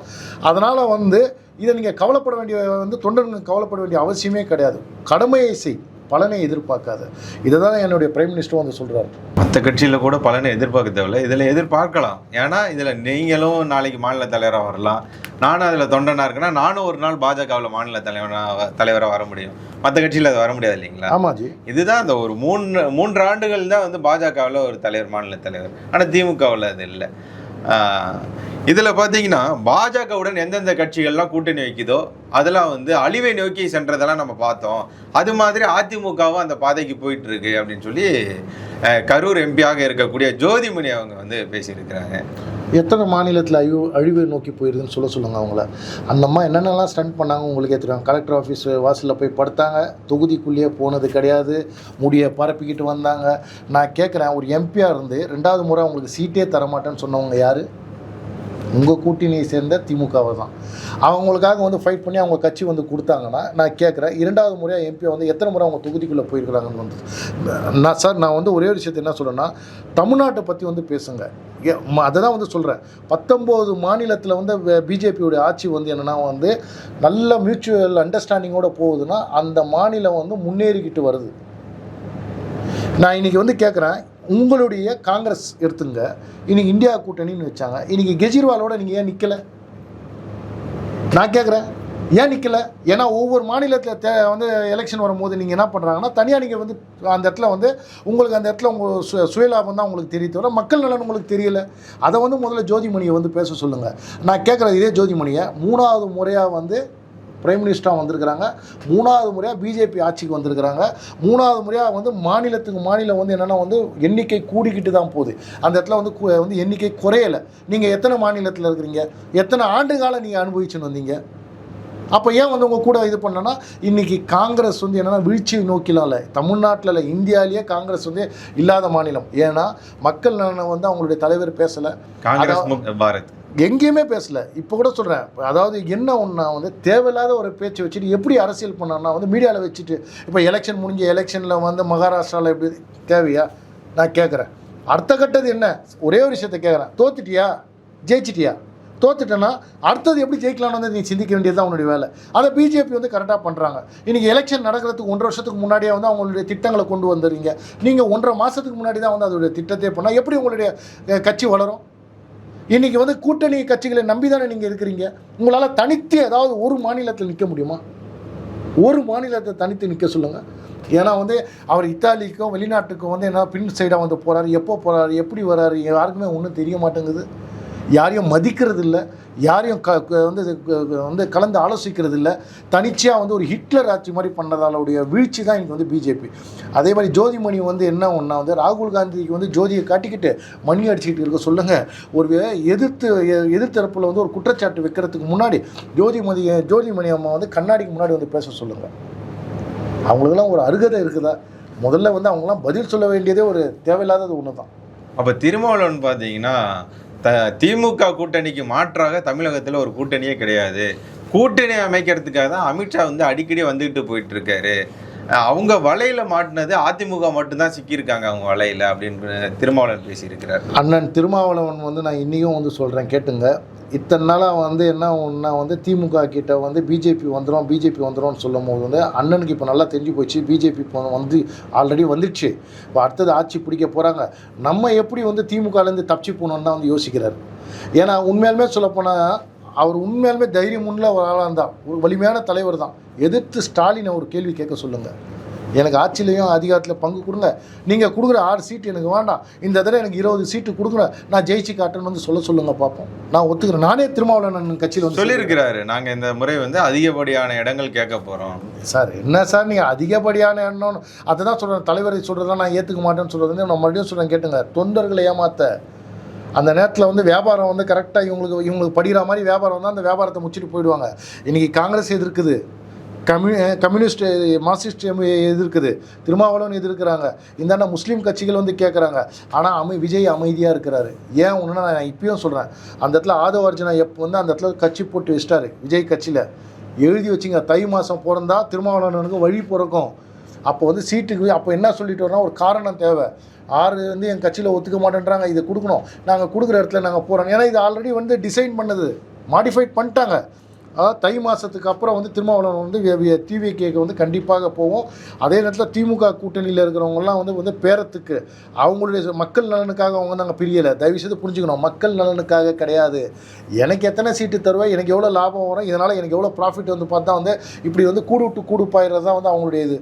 அதனால் வந்து இதை நீங்கள் கவலைப்பட வேண்டிய வந்து தொண்டர்கள் கவலைப்பட வேண்டிய அவசியமே கிடையாது. கடமையை செய். பலனை எதிர்பார்க்காத. இதை தான் என்னுடைய பிரைம் மினிஸ்டரும் வந்து சொல்கிறாரு மற்ற கட்சியில கூட பலனை எதிர்பார்க்க தேவையில்ல. இதுல எதிர்பார்க்கலாம். ஏன்னா இதுல நீங்களும் நாளைக்கு மாநில தலைவரா வரலாம். நானும் அதுல தொண்டனா இருக்கேன்னா நானும் ஒரு நாள் பாஜகவில் மாநில தலைவனா தலைவரா வர முடியும். மற்ற கட்சியில அது வர முடியாது இல்லைங்களா? ஆமாஜி இதுதான் அந்த ஒரு மூணு மூன்று ஆண்டுகள் தான் வந்து பாஜகவில் ஒரு தலைவர் மாநில தலைவர். ஆனால் திமுகவில் அது இல்லை. இதில் பார்த்தீங்கன்னா பாஜகவுடன் எந்தெந்த கட்சிகள்லாம் கூட்டணி வைக்குதோ அதெல்லாம் வந்து அழிவை நோக்கி சென்றதெல்லாம் நம்ம பார்த்தோம். அது மாதிரி அதிமுகவும் அந்த பாதைக்கு போயிட்டு இருக்கு அப்படின்னு சொல்லி கரூர் எம்பியாக இருக்கக்கூடிய ஜோதிமணி அவங்க வந்து பேசியிருக்கிறாங்க. எத்தனை மாநிலத்தில் அழிவு அழிவை நோக்கி போயிருதுன்னு சொல்ல சொல்லுங்கள் அவங்கள. அந்த அம்மா என்னென்னலாம் ஸ்டண்ட் பண்ணாங்க உங்களுக்கே தெரியும். கலெக்டர் ஆஃபீஸ் வாசலில் போய் படுத்தாங்க. தொகுதிக்குள்ளேயே போனது கிடையாது. முடியை பரப்பிக்கிட்டு வந்தாங்க. நான் கேட்குறேன் ஒரு எம்பியாக இருந்து ரெண்டாவது முறை உங்களுக்கு சீட்டே தரமாட்டேன்னு சொன்னவங்க யார்? உங்கள் கூட்டணியை சேர்ந்த திமுகவை தான். அவங்களுக்காக வந்து ஃபைட் பண்ணி அவங்க கட்சி வந்து கொடுத்தாங்கன்னா நான் கேட்குறேன் இரண்டாவது முறையாக எம்பி வந்து எத்தனை முறை அவங்க தொகுதிக்குள்ளே போயிருக்கிறாங்கன்னு வந்து. நான் சார் நான் வந்து ஒரே ஒரு விஷயத்தை என்ன சொல்கிறேன்னா தமிழ்நாட்டை பற்றி வந்து பேசுங்க. ஏ- அதை தான் வந்து சொல்கிறேன் பத்தொம்போது மாநிலத்தில் வந்து பிஜேபியோட ஆட்சி வந்து என்னென்னா வந்து நல்ல மியூச்சுவல் அண்டர்ஸ்டாண்டிங்கோட போகுதுன்னா அந்த மாநிலம் வந்து முன்னேறிக்கிட்டு வருது. நான் இன்றைக்கி வந்து கேட்குறேன் உங்களுடைய காங்கிரஸ் எடுத்துங்க. இன்னைக்கு இந்தியா கூட்டணின்னு வச்சாங்க. இன்னைக்கு கெஜ்ரிவாலோட நீங்கள் ஏன் நிற்கலை நான் கேட்குறேன் ஏன் நிற்கல ஏன்னா ஒவ்வொரு மாநிலத்தில் தே வந்து எலெக்ஷன் வரும்போது நீங்கள் என்ன பண்ணுறாங்கன்னா தனியாக நீங்கள் வந்து அந்த இடத்துல வந்து உங்களுக்கு அந்த இடத்துல உங்கள் சு சுயலாபம் தான் உங்களுக்கு தெரிய தவிர மக்கள் நலன் உங்களுக்கு தெரியல. அதை வந்து முதல்ல ஜோதிமணியை வந்து பேச சொல்லுங்கள் நான் கேட்குறது இதே ஜோதிமணியை. மூணாவது முறையாக வந்து பிரைம் மினிஸ்டராக வந்திருக்கிறாங்க. மூணாவது முறையாக பிஜேபி ஆட்சிக்கு வந்திருக்கிறாங்க. மூணாவது முறையாக வந்து மாநிலத்துக்கு மாநிலம் வந்து என்னென்னா வந்து எண்ணிக்கை கூடிக்கிட்டு தான் போகுது. அந்த இடத்துல வந்து வந்து எண்ணிக்கை குறையலை. நீங்கள் எத்தனை மாநிலத்தில் இருக்கிறீங்க? எத்தனை ஆண்டு காலம் நீங்கள் அனுபவிச்சுன்னு வந்தீங்க? அப்போ ஏன் வந்து உங்கள் கூட இது பண்ணனா இன்னைக்கு காங்கிரஸ் வந்து என்னென்னா வீழ்ச்சியை நோக்கிலாம் இல்லை தமிழ்நாட்டில் இல்லை இந்தியாவிலேயே காங்கிரஸ் வந்து இல்லாத மாநிலம். ஏன்னா மக்கள் வந்து அவங்களுடைய தலைவர் பேசலை. காங்கிரஸ் பாரத். எங்கேயுமே பேசல. இப்போ கூட சொல்கிறேன் அதாவது என்ன ஒன்றா வந்து தேவையில்லாத ஒரு பேச்சு வச்சுட்டு எப்படி அரசியல் பண்ணான்னா வந்து மீடியாவில் வச்சுட்டு இப்போ எலெக்ஷன் முடிஞ்ச எலெக்ஷனில் வந்து மகாராஷ்டிராவில் எப்படி தேவையா? நான் கேட்குறேன் அடுத்த கட்டது என்ன? ஒரே ஒரு விஷயத்த கேட்குறேன் தோத்துட்டியா? ஜெயிச்சிட்டியா? தோத்துட்டேன்னா அடுத்தது எப்படி ஜெயிக்கலாம்னு வந்து நீ சிந்திக்க வேண்டியது தான் உன்னுடைய வேலை. அதை பிஜேபி வந்து கரெக்டாக பண்ணுறாங்க இன்றைக்கி எலெக்ஷன் நடக்கிறதுக்கு ஒன்றரை வருஷத்துக்கு முன்னாடியே வந்து அவங்களுடைய திட்டங்களை கொண்டு வந்துடுறீங்க. நீங்கள் ஒன்றரை மாதத்துக்கு முன்னாடி தான் வந்து அதோடைய திட்டத்தை பண்ணால் எப்படி உங்களுடைய கட்சி வளரும்? இன்றைக்கி வந்து கூட்டணி கட்சிகளை நம்பி தானே நீங்கள் இருக்கிறீங்க? உங்களால் தனித்து ஏதாவது ஒரு மாநிலத்தில் நிற்க முடியுமா? ஒரு மாநிலத்தை தனித்து நிற்க சொல்லுங்கள் ஏன்னா வந்து அவர் இத்தாலிக்கும் வெளிநாட்டுக்கும் வந்து என்ன பின் சைடாக வந்து போகிறாரு எப்போ போகிறாரு எப்படி வராரு யாருக்குமே ஒன்றும் தெரிய மாட்டேங்குது. யாரையும் மதிக்கிறது இல்லை யாரையும் க க- வந்து வந்து கலந்து ஆலோசிக்கிறது இல்லை தனிச்சையாக வந்து ஒரு ஹிட்லர் ஆட்சி மாதிரி பண்ணதாலுடைய வீழ்ச்சி தான் இங்கே வந்து பிஜேபி அதே மாதிரி ஜோதிமணி வந்து என்ன ஒன்றா வந்து ராகுல் காந்திக்கு வந்து ஜோதியை காட்டிக்கிட்டு மணி அடிச்சுக்கிட்டு இருக்க சொல்லுங்கள் ஒரு எதிர்த்து எ- எதிர்த்தரப்பில் வந்து ஒரு குற்றச்சாட்டு வைக்கிறதுக்கு முன்னாடி ஜோதிமதி ஜோதிமணி அம்மா வந்து கண்ணாடிக்கு முன்னாடி வந்து பேச சொல்லுங்கள் அவங்களுக்கெல்லாம் ஒரு அருகதை இருக்குதா? முதல்ல வந்து அவங்களாம் பதில் சொல்ல வேண்டியதே ஒரு தேவையில்லாதது ஒன்று தான் அப்போ திருமாவளவன் பார்த்தீங்கன்னா த திமுக கூட்டணிக்கு மாற்றாக தமிழகத்தில் ஒரு கூட்டணியே கிடையாது. கூட்டணி அமைக்கிறதுக்காக தான் அமித்ஷா வந்து அடிக்கடி வந்துக்கிட்டு போயிட்டு இருக்காரு. அவங்க வலையில மாட்டினது அதிமுக மட்டும்தான் சிக்கியிருக்காங்க அவங்க வலையில அப்படின்னு திருமாவளவன் பேசியிருக்கிறார். அண்ணன் திருமாவளவன் வந்து நான் இன்னையும் வந்து சொல்கிறேன் கேட்டுங்க. இத்தனை நாளாக வந்து என்ன ஒன்றா வந்து திமுக கிட்ட வந்து பிஜேபி வந்துடும் பிஜேபி வந்துடும்னு சொல்லும் போது வந்து அண்ணனுக்கு இப்போ நல்லா தெரிஞ்சு போச்சு பிஜேபி இப்போ வந்து ஆல்ரெடி வந்துடுச்சு. இப்போ அடுத்தது ஆட்சி பிடிக்க போகிறாங்க நம்ம எப்படி வந்து திமுகலேருந்து தப்பிச்சு போகணுன்னு தான் வந்து யோசிக்கிறார். ஏன்னா உண்மையாலுமே சொல்லப்போனால் அவர் உண்மையாலுமே தைரியம் உள்ள ஒரு ஆளாக தான் ஒரு வலிமையான தலைவர் தான். எதிர்த்து ஸ்டாலினை ஒரு கேள்வி கேட்க சொல்லுங்கள் எனக்கு ஆட்சியிலையும் அதிகாரத்தில் பங்கு கொடுங்க. நீங்கள் கொடுக்குற ஆறு சீட்டு எனக்கு வேண்டாம். இந்த தடவை எனக்கு இருபது சீட்டு கொடுக்குற நான் ஜெயிச்சு காட்டுன்னு வந்து சொல்ல சொல்லுங்கள் பார்ப்போம் நான் ஒத்துக்கிறேன். நானே திருமாவளவன் கட்சியில் வந்து சொல்லியிருக்கிறாரு. நாங்க இந்த முறை வந்து அதிகப்படியான இடங்கள் கேட்க போறோம். சார் என்ன சார் நீங்கள் அதிகப்படியான எண்ணம்? அதை தான் சொல்கிறேன் தலைவரை சொல்கிறதெல்லாம் நான் ஏற்றுக்க மாட்டேன்னு சொல்கிறது நான் மறுபடியும் சொல்கிறேன் கேட்டுங்க. தொண்டர்களை ஏமாத்த. அந்த நேரத்தில் வந்து வியாபாரம் வந்து கரெக்டாக இவங்களுக்கு இவங்களுக்கு படிக்கிற மாதிரி வியாபாரம் வந்து அந்த வியாபாரத்தை முடிச்சுட்டு போயிடுவாங்க. இன்றைக்கி காங்கிரஸ் எதிர்க்குது கம்யூ கம்யூனிஸ்ட் மார்க்சிஸ்ட் எதிர்க்குது திருமாவளவன் எதிர்க்கிறாங்க இந்தாண்ட முஸ்லீம் கட்சிகள் வந்து கேட்குறாங்க ஆனால் அமை விஜய் அமைதியாக இருக்கிறாரு. ஏன் ஒன்றுனா நான் இப்பயும் சொல்கிறேன் அந்த இடத்துல ஆதவ அர்ஜுனா எப்போ வந்து அந்த இடத்துல கட்சி போட்டு வச்சிட்டாரு விஜய் கட்சியில். எழுதி வச்சுங்க தை மாதம் பிறந்தா திருமாவளவனுக்கு வழி பிறக்கும். அப்போ வந்து சீட்டுக்கு அப்போ என்ன சொல்லிட்டு வரோம்னா ஒரு காரணம் தேவை. ஆறு வந்து என் கட்சியில் ஒத்துக்க மாட்டேன்றாங்க இதை கொடுக்கணும். நாங்கள் கொடுக்குற இடத்துல நாங்கள் போகிறோம் ஏன்னா இது ஆல்ரெடி வந்து டிசைன் பண்ணுது. மாடிஃபைட் பண்ணிட்டாங்க. அதாவது தை மாதத்துக்கு அப்புறம் வந்து திருமாவளவன் வந்து டிவிகேக்கு வந்து கண்டிப்பாக போவோம். அதே நேரத்தில் திமுக கூட்டணியில் இருக்கிறவங்கலாம் வந்து வந்து பேரத்துக்கு அவங்களுடைய மக்கள் நலனுக்காக அவங்க நாங்கள் பிரியலை. தயவு செய்து புரிஞ்சுக்கணும். மக்கள் நலனுக்காக கிடையாது. எனக்கு எத்தனை சீட்டு தருவேன் எனக்கு எவ்வளோ லாபம் வரும் இதனால் எனக்கு எவ்வளோ ப்ராஃபிட் வந்து பார்த்தா வந்து இப்படி வந்து கூடு விட்டு கூடு பாயிறது தான் வந்து அவங்களுடைய இது.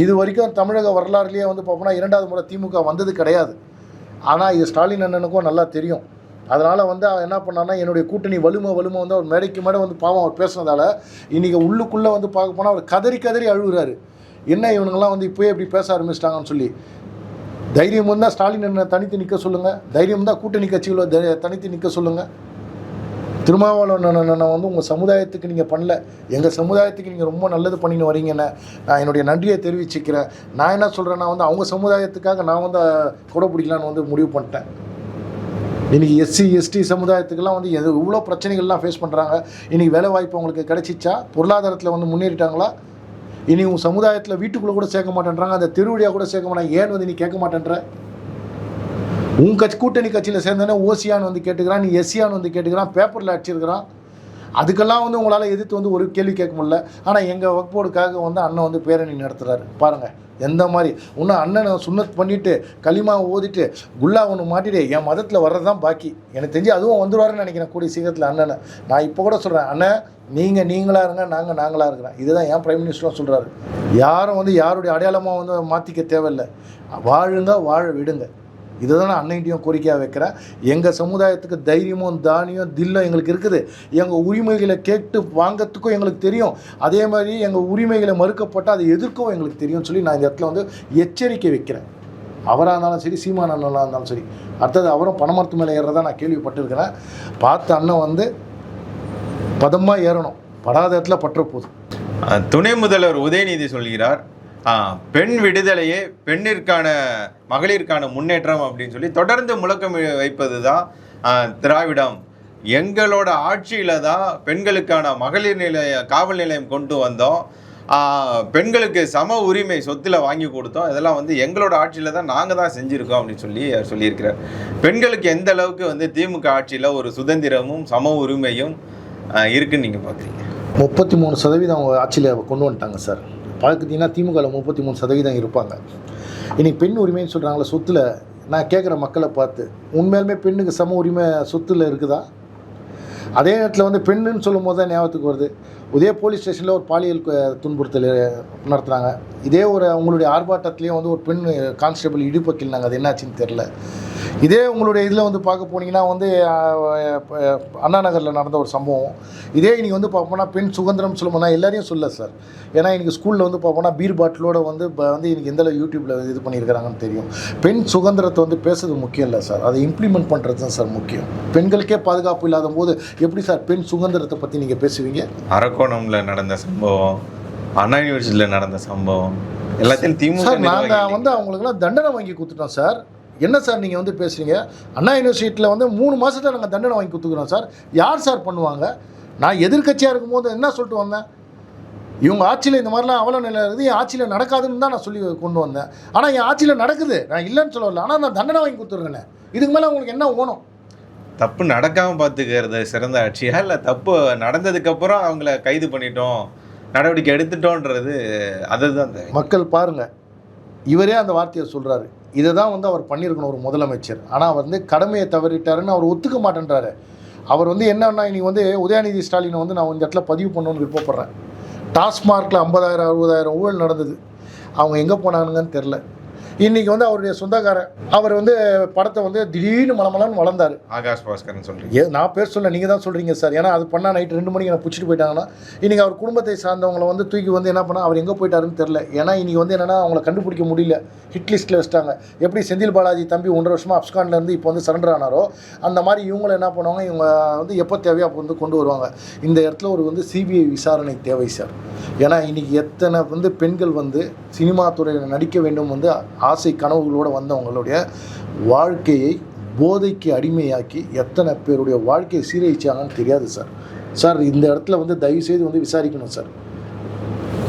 இது வரைக்கும் தமிழக வரலாறுலேயே வந்து பார்ப்போம்னா இரண்டாவது முறை திமுக வந்தது கிடையாது. ஆனால் இது ஸ்டாலின் அண்ணனுக்கும் நல்லா தெரியும். அதனால் வந்து அவன் என்ன பண்ணான்னா என்னுடைய கூட்டணி வலுமை வலுமை வந்து அவர் மேடைக்கு மேடை வந்து பாவம் அவர் பேசுனதால இன்றைக்கி உள்ளுக்குள்ளே வந்து பார்க்க போனால் அவர் கதறி கதறி அழுகுறாரு. என்ன இவனுங்கெல்லாம் வந்து இப்போயே இப்படி பேச ஆரம்பிச்சிட்டாங்கன்னு சொல்லி. தைரியம் இருந்தால் ஸ்டாலின் அண்ணனை தனித்து நிற்க சொல்லுங்கள் தைரியம் தான் கூட்டணி கட்சிகளை தனித்து நிற்க சொல்லுங்கள் திருமாவளவன் அண்ணனை வந்து உங்கள் சமுதாயத்துக்கு நீங்கள் பண்ணல. எங்கள் சமுதாயத்துக்கு நீங்கள் ரொம்ப நல்லது பண்ணின்னு வரீங்கன்னு நான் என்னுடைய நன்றியை தெரிவிச்சுக்கிறேன். நான் என்ன சொல்கிறேன்னா வந்து அவங்க சமுதாயத்துக்காக நான் வந்து கொடை பிடிக்கலான்னு வந்து முடிவு பண்ணிட்டேன். இன்றைக்கி எஸ்சி எஸ்டி சமுதாயத்துக்கெல்லாம் வந்து எது இவ்வளோ பிரச்சனைகள்லாம் ஃபேஸ் பண்ணுறாங்க இன்றைக்கி வேலை வாய்ப்பு அவங்களுக்கு கிடைச்சிச்சா? பொருளாதாரத்தில் வந்து முன்னேறிட்டாங்களா? இனி உன் சமுதாயத்தில் வீட்டுக்குள்ளே கூட சேர்க்க மாட்டேன்றாங்க. அந்த திருவிழியாக கூட சேர்க்க மாட்டாங்க ஏன் வந்து நீ கேட்க மாட்டேன்ற? உன் கட்சி கூட்டணி கட்சியில் சேர்ந்தோன்னே ஓசியான்னு வந்து கேட்டுக்கிறான் நீ எஸ்சியான்னு வந்து கேட்டுக்கிறான் பேப்பரில் அடிச்சிருக்கிறான். அதுக்கெல்லாம் வந்து உங்களால் எதிர்த்து வந்து ஒரு கேள்வி கேட்க முடியல. ஆனால் எங்கள் வகுப்போடுக்காக வந்து அண்ணன் வந்து பேரணி நடத்துகிறாரு பாருங்கள் எந்த மாதிரி. இன்னும் அண்ணனை சுண்ணத் பண்ணிவிட்டு களிமா ஓதிட்டு குல்லா ஒன்று மாட்டிட்டு என் மதத்தில் வர்றது தான் பாக்கி. எனக்கு தெரிஞ்சு அதுவும் வந்துடுவாருன்னு நினைக்கிறேன் கூடிய சீக்கிரத்தில் அண்ணனை. நான் இப்போ கூட சொல்கிறேன் அண்ணன் நீங்கள் நீங்களாக இருங்க நாங்கள் நாங்களாக இருக்கிறேன் இதுதான் என் பிரைம் மினிஸ்டரும் சொல்கிறாரு யாரும் வந்து யாருடைய அடையாளமாக வந்து மாற்றிக்க தேவையில்லை. வாழுங்க வாழ விடுங்க. இதுதான் நான் அன்னைகிட்டையும் கோரிக்கையாக வைக்கிறேன் எங்கள் சமுதாயத்துக்கு தைரியமும் தானியம் தில்லும் எங்களுக்கு இருக்குது. எங்கள் உரிமைகளை கேட்டு வாங்கிறதுக்கும் எங்களுக்கு தெரியும். அதே மாதிரி எங்கள் உரிமைகளை மறுக்கப்பட்டால் அதை எதிர்க்கவும் எங்களுக்கு தெரியும்னு சொல்லி நான் இந்த இடத்துல வந்து எச்சரிக்கை வைக்கிறேன். அவராக இருந்தாலும் சரி சீமான அண்ணனாக இருந்தாலும் சரி. அடுத்தது அவரும் பணமரத்து மேலே ஏறுறதா நான் கேள்விப்பட்டிருக்கிறேன். பார்த்த அண்ணன் வந்து பதமாக ஏறணும். படாத இடத்துல பற்ற போதும். துணை முதல்வர் உதயநிதி சொல்கிறார் பெண் விடுதலையே பெண்ணிற்கான மகளிருக்கான முன்னேற்றம் அப்படின்னு சொல்லி தொடர்ந்து முழக்கம் வைப்பது தான் திராவிடம். எங்களோட ஆட்சியில் தான் பெண்களுக்கான மகளிர் நிலைய காவல் நிலையம் கொண்டு வந்தோம். பெண்களுக்கு சம உரிமை சொத்துல வாங்கி கொடுத்தோம். இதெல்லாம் வந்து எங்களோட ஆட்சியில் தான் நாங்கள் தான் செஞ்சுருக்கோம் அப்படின்னு சொல்லி சொல்லியிருக்கிறார். பெண்களுக்கு எந்த அளவுக்கு வந்து திமுக ஆட்சியில் ஒரு சுதந்திரமும் சம உரிமையும் இருக்குன்னு நீங்கள் பார்க்குறீங்க முப்பத்தி மூணு சதவீதம் அவங்க ஆட்சியில் கொண்டு வந்துட்டாங்க சார். பார்த்துட்டிங்கன்னா திமுகவில் முப்பத்தி மூணு சதவீதம் இருப்பாங்க. இன்றைக்கி பெண் உரிமைன்னு சொல்கிறாங்களே சொத்தில் நான் கேட்குற மக்களை பார்த்து உண்மையாலுமே பெண்ணுக்கு சம உரிமை சொத்துல இருக்குதா? அதே நேரத்தில் வந்து பெண்ணுன்னு சொல்லும் போது தான் ஞாபகத்துக்கு வருது. இதே போலீஸ் ஸ்டேஷனில் ஒரு பாலியல் துன்புறுத்தல் நடத்துகிறாங்க இதே ஒரு அவங்களுடைய ஆர்ப்பாட்டத்துலேயும் வந்து ஒரு பெண் கான்ஸ்டபிள் இடுப்பக்கில்னாங்க அது என்னாச்சுன்னு தெரில இதே உங்களுடைய இதில் வந்து பார்க்க போனீங்கன்னா வந்து அண்ணா நகரில் நடந்த ஒரு சம்பவம். இதே இன்னைக்கு வந்து பார்ப்போம்னா பெண் சுதந்திரம் சொல்லுவோம்னா எல்லாரையும் சொல்ல சார் ஏன்னா இன்னைக்கு ஸ்கூலில் வந்து பார்ப்போம்னா பீர் பாட்டிலோட வந்து இப்போ வந்து இன்னைக்கு எந்த யூடியூப்பில் இது பண்ணியிருக்கிறாங்கன்னு தெரியும். பெண் சுதந்திரத்தை வந்து பேசுறது முக்கியம் இல்லை சார் அதை இம்ப்ளிமெண்ட் பண்ணுறது தான் சார் முக்கியம். பெண்களுக்கே பாதுகாப்பு இல்லாத போது எப்படி சார் பெண் சுதந்திரத்தை பற்றி நீங்கள் பேசுவீங்க? அரக்கோணம்ல நடந்த சம்பவம் அண்ணா யூனிவர்சிட்டியில் நடந்த சம்பவம் எல்லாத்தையும் திமுக சார் நாங்கள் வந்து அவங்களுக்குலாம் தண்டனை வாங்கி கொடுத்துட்டோம் சார் என்ன சார் நீங்கள் வந்து பேசுகிறீங்க அண்ணா யூனிவர்சிட்டியில் வந்து மூணு மாதத்தில் நாங்கள் தண்டனை வாங்கி கொடுத்துக்கிறோம் சார். யார் சார் பண்ணுவாங்க? நான் எதிர்க்கட்சியாக இருக்கும்போது என்ன சொல்லிட்டு வந்தேன்? இவங்க ஆட்சியில் இந்த மாதிரிலாம் அவல நிலை இருக்குது என் ஆட்சியில் நடக்காதுன்னு தான் நான் சொல்லி கொண்டு வந்தேன். ஆனால் என் ஆட்சியில் நடக்குது. நான் இல்லைன்னு சொல்லல. ஆனால் நான் தண்டனை வாங்கி கொடுத்துருக்கேனே. இதுக்கு மேலே உங்களுக்கு என்ன ஓணும் தப்பு நடக்காம பார்த்துக்கிறது சிறந்த ஆட்சியா? இல்லை தப்பு நடந்ததுக்கு அப்புறம் அவங்கள கைது பண்ணிட்டோம் நடவடிக்கை எடுத்துட்டோன்றது அதுதான். மக்கள் பாருங்க. இவரே அந்த வார்த்தையை சொல்றாரு. இதை தான் வந்து அவர் பண்ணியிருக்கணும் ஒரு முதலமைச்சர். ஆனால் வந்து கடமையை தவறிட்டாருன்னு அவர் ஒத்துக்க மாட்டேன்றாரு. அவர் வந்து என்னன்னா இன்னைக்கு வந்து உதயநிதி ஸ்டாலினை வந்து நான் இந்த இடத்துல பதிவு பண்ணணும்னு விருப்பப்படுறேன். டாஸ்மார்க்கில் ஐம்பதாயிரம் அறுபதாயிரம் ஊழல் நடந்தது. அவங்க எங்கே போனானுங்கன்னு தெரில இன்றைக்கி வந்து அவருடைய சொந்தக்காரன் அவர் வந்து படத்தை வந்து திடீர்னு மலமலன்னு வளர்ந்தார். ஆகாஷ் பாஸ்கர்னு சொல்றீங்க. ஏ நான் பேர் சொல்ல நீங்கள் தான் சொல்கிறீங்க சார். ஏன்னா அது பண்ணால் நைட்டு ரெண்டு மணிக்கு நான் பிடிச்சிட்டு போயிட்டாங்கன்னா இன்றைக்கி அவர் குடும்பத்தை சார்ந்தவங்களை வந்து தூக்கி வந்து என்ன பண்ணால் அவர் எங்கே போயிட்டாருன்னு தெரில ஏன்னா இன்றைக்கி வந்து என்னென்னா அவங்கள கண்டுபிடிக்க முடியல. ஹிட் லிஸ்ட்டில் வச்சிட்டாங்க. எப்படி செந்தில் பாலாஜி தம்பி ஒன்றரை வருஷமாக அப்ஸ்கான்ல இருந்து இப்போ வந்து சரண்டர் ஆனாரோ அந்த மாதிரி இவங்களை என்ன பண்ணுவாங்க இவங்க வந்து எப்போ தேவையோ அப்போ வந்து கொண்டு வருவாங்க. இந்த இடத்துல ஒரு வந்து சிபிஐ விசாரணை தேவை சார். ஏன்னா இன்றைக்கி எத்தனை வந்து பெண்கள் வந்து சினிமா துறையில் நடிக்க வேண்டும் வந்து ஆசை கனவுகளோடு வந்தவங்களுடைய வாழ்க்கையை போதைக்கு அடிமையாக்கி எத்தனை பேருடைய வாழ்க்கையை சீரழிச்சாங்கன்னு தெரியாது சார். சார் இந்த இடத்துல வந்து தயவுசெய்து வந்து விசாரிக்கணும் சார்.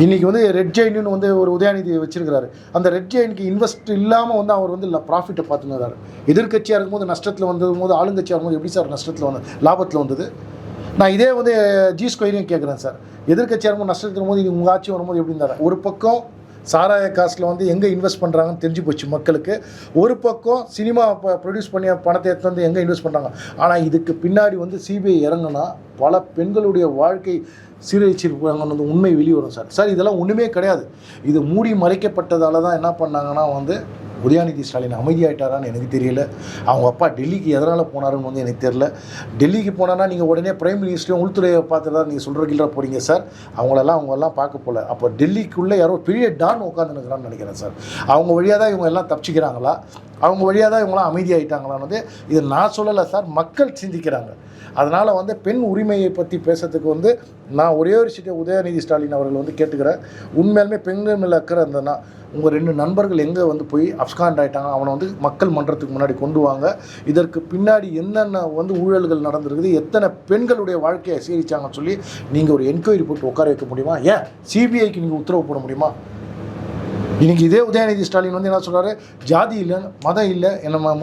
இன்றைக்கி வந்து ரெட் ஜெயின்னு வந்து ஒரு உதயநிதி வச்சிருக்கிறாரு. அந்த ரெட் ஜெயினுக்கு இன்வெஸ்ட் இல்லாமல் வந்து அவர் வந்து ப்ராஃபிட்டை பார்த்துன்னு எதிர்க்கட்சியாக இருக்கும்போது நஷ்டத்தில் வந்தது போது ஆளுங்கட்சியாக இருக்கும்போது எப்படி சார் நஷ்டத்தில் வந்து லாபத்தில் வந்தது? நான் இதே வந்து ஜி ஸ்கொயரையும் கேட்குறேன் சார். எதிர்க்கட்சியாக இருக்கும்போது நஷ்டத்தில் இருக்கும்போது உங்கள் ஆட்சி வரும்போது எப்படி இருந்தார்? ஒரு பக்கம் சாராய காசில் வந்து எங்கே இன்வெஸ்ட் பண்ணுறாங்கன்னு தெரிஞ்சு போச்சு மக்களுக்கு. ஒரு பக்கம் சினிமா ப்ரொடியூஸ் பண்ணி பணத்தை எடுத்து வந்து எங்கே இன்வெஸ்ட் பண்ணுறாங்க ஆனால் இதுக்கு பின்னாடி வந்து சிபிஐ இறங்குனா பல பெண்களுடைய வாழ்க்கை சீரழிச்சிருப்பாங்கன்னு வந்து உண்மை வெளியே வரும் சார். சார் இதெல்லாம் ஒன்றுமே கிடையாது. இது மூடி மறைக்கப்பட்டதால தான் என்ன பண்ணாங்கன்னா வந்து உதயாநிதி ஸ்டாலின் அமைதியாயிட்டாரான்னு எனக்கு தெரியல. அவங்க அப்பா டெல்லிக்கு எதனால் போனாருன்னு வந்து எனக்கு தெரியல. டெல்லிக்கு போனான்னா நீங்கள் உடனே பிரைம் மினிஸ்டரையும் உள்துறையை பார்த்துதான் நீங்கள் சொல்கிற கீழே போகிறீங்க சார். அவங்களெல்லாம் அவங்கெல்லாம் பார்க்க போல. அப்போ டெல்லிக்குள்ளே யாரோ பெரிய டான் உட்காந்துருக்கிறான்னு நினைக்கிறேன் சார். அவங்க வழியாக தான் இவங்க எல்லாம் தப்பிச்சிக்கிறாங்களா? அவங்க வழியாக தான் இவங்களாம் அமைதியாயிட்டாங்களான்னு இது நான் சொல்லலை சார். மக்கள் சிந்திக்கிறாங்க. அதனால் வந்து பெண் உரிமையை பற்றி பேசுறதுக்கு வந்து நான் ஒரே ஒரு விஷயத்தை உதயநிதி ஸ்டாலின் அவர்கள் வந்து கேட்டுக்கிறேன். உண்மையாலுமே பெண்கள் மேலே அந்த உங்கள் ரெண்டு நண்பர்கள் எங்கே வந்து போய் அப்ஸ்காண்ட் ஆகிட்டாங்க அவனை வந்து மக்கள் மன்றத்துக்கு முன்னாடி கொண்டு வாங்க. இதற்கு பின்னாடி என்னென்ன வந்து ஊழல்கள் நடந்திருக்குது எத்தனை பெண்களுடைய வாழ்க்கையை சீரிச்சாங்கன்னு சொல்லி நீங்கள் ஒரு என்கொயரி போட்டு உட்கார வைக்க முடியுமா? ஏன்? சிபிஐக்கு நீங்கள் உத்தரவு போட முடியுமா? இன்றைக்கி இதே உதயநிதி ஸ்டாலின் வந்து என்ன சொல்கிறாரு ஜாதி இல்லை மதம் இல்லை. என்ன ம-